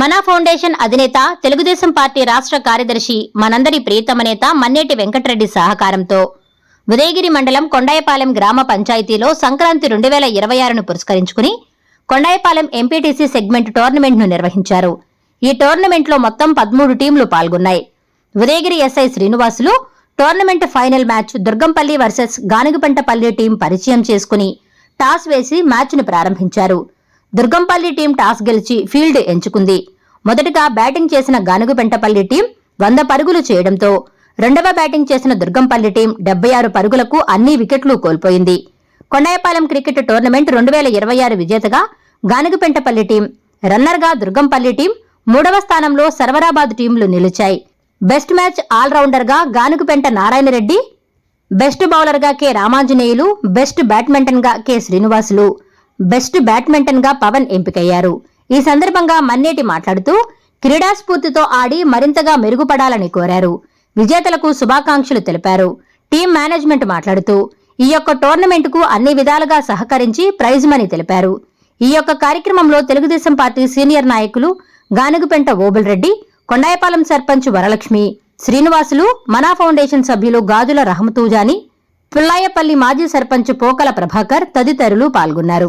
మన ఫౌండేషన్ అధినేత తెలుగుదేశం పార్టీ రాష్ట్ర కార్యదర్శి మనందరి ప్రియతమ నేత మన్నేటి వెంకటరెడ్డి సహకారంతో. ఉదయగిరి మండలం కొండాయపాలెం గ్రామ పంచాయతీలో సంక్రాంతి రెండు వేల ఇరవై ఆరును పురస్కరించుకుని కొండాయపాలెం ఎంపీటీసీ సెగ్మెంట్ టోర్నమెంట్ను నిర్వహించారు. ఈ టోర్నమెంట్లో మొత్తం పదమూడు టీంలు పాల్గొన్నాయి. Udayagiri SI Srinivasulu tournament final match Durgampalli versus Ganugupentapalli team పరిచయం చేసుకుని టాస్ వేసి మ్యాచ్ను ప్రారంభించారు. దుర్గంపల్లి టీం టాస్ గెలిచి ఫీల్డ్ ఎంచుకుంది. మొదటగా బ్యాటింగ్ చేసిన గానుగుపెంటపల్లి టీం వంద పరుగులు చేయడంతో రెండవ బ్యాటింగ్ చేసిన దుర్గంపల్లి టీం డెబ్బై ఆరు పరుగులకు అన్ని వికెట్లు కోల్పోయింది. కొండాయపాలెం క్రికెట్ టోర్నమెంట్ రెండు వేల ఇరవై ఆరు విజేతగా గానుగుపెంటపల్లి టీం రన్నర్గా దుర్గంపల్లి టీం మూడవ స్థానంలో సర్వరాబాద్ టీంలు నిలిచాయి. బెస్ట్ మ్యాచ్ ఆల్రౌండర్గా గానుగుపెంట నారాయణరెడ్డి బెస్ట్ బౌలర్గా కె రామాంజనేయులు బెస్ట్ బ్యాడ్మింటన్గా కె శ్రీనివాసులు. బెస్ట్ బ్యాడ్మింటన్గా పవన్ ఎంపికయ్యారు. ఈ సందర్భంగా మన్నేటి మాట్లాడుతూ క్రీడాస్ఫూర్తితో ఆడి మరింతగా మెరుగుపడాలని కోరారు. విజేతలకు శుభాకాంక్షలు తెలిపారు. టీం మేనేజ్మెంట్ మాట్లాడుతూ ఈ యొక్క టోర్నమెంటుకు అన్ని విధాలుగా సహకరించి ప్రైజ్ మనీ తెలిపారు. ఈ యొక్క కార్యక్రమంలో తెలుగుదేశం పార్టీ సీనియర్ నాయకులు గానుగుపెంట ఓబుల్ రెడ్డి కొండాయపాలెం సర్పంచ్ వరలక్ష్మి శ్రీనివాసులు మనా ఫౌండేషన్ సభ్యులు గాజుల రహమతూజాని పుల్లాయపల్లి మాజీ సర్పంచ్ పోకల ప్రభాకర్ తదితరులు పాల్గొన్నారు.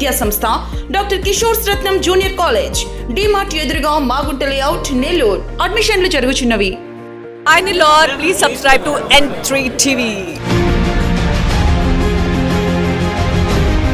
విద్యా సంస్థ doctor Kishore Ratnam junior college DMart ఎదురుగా మాగుంట లేఅవుట్ నెల్లూరు. అడ్మిషన్లు జరుగుచున్నవి. Hi Nilor, please subscribe to N3 TV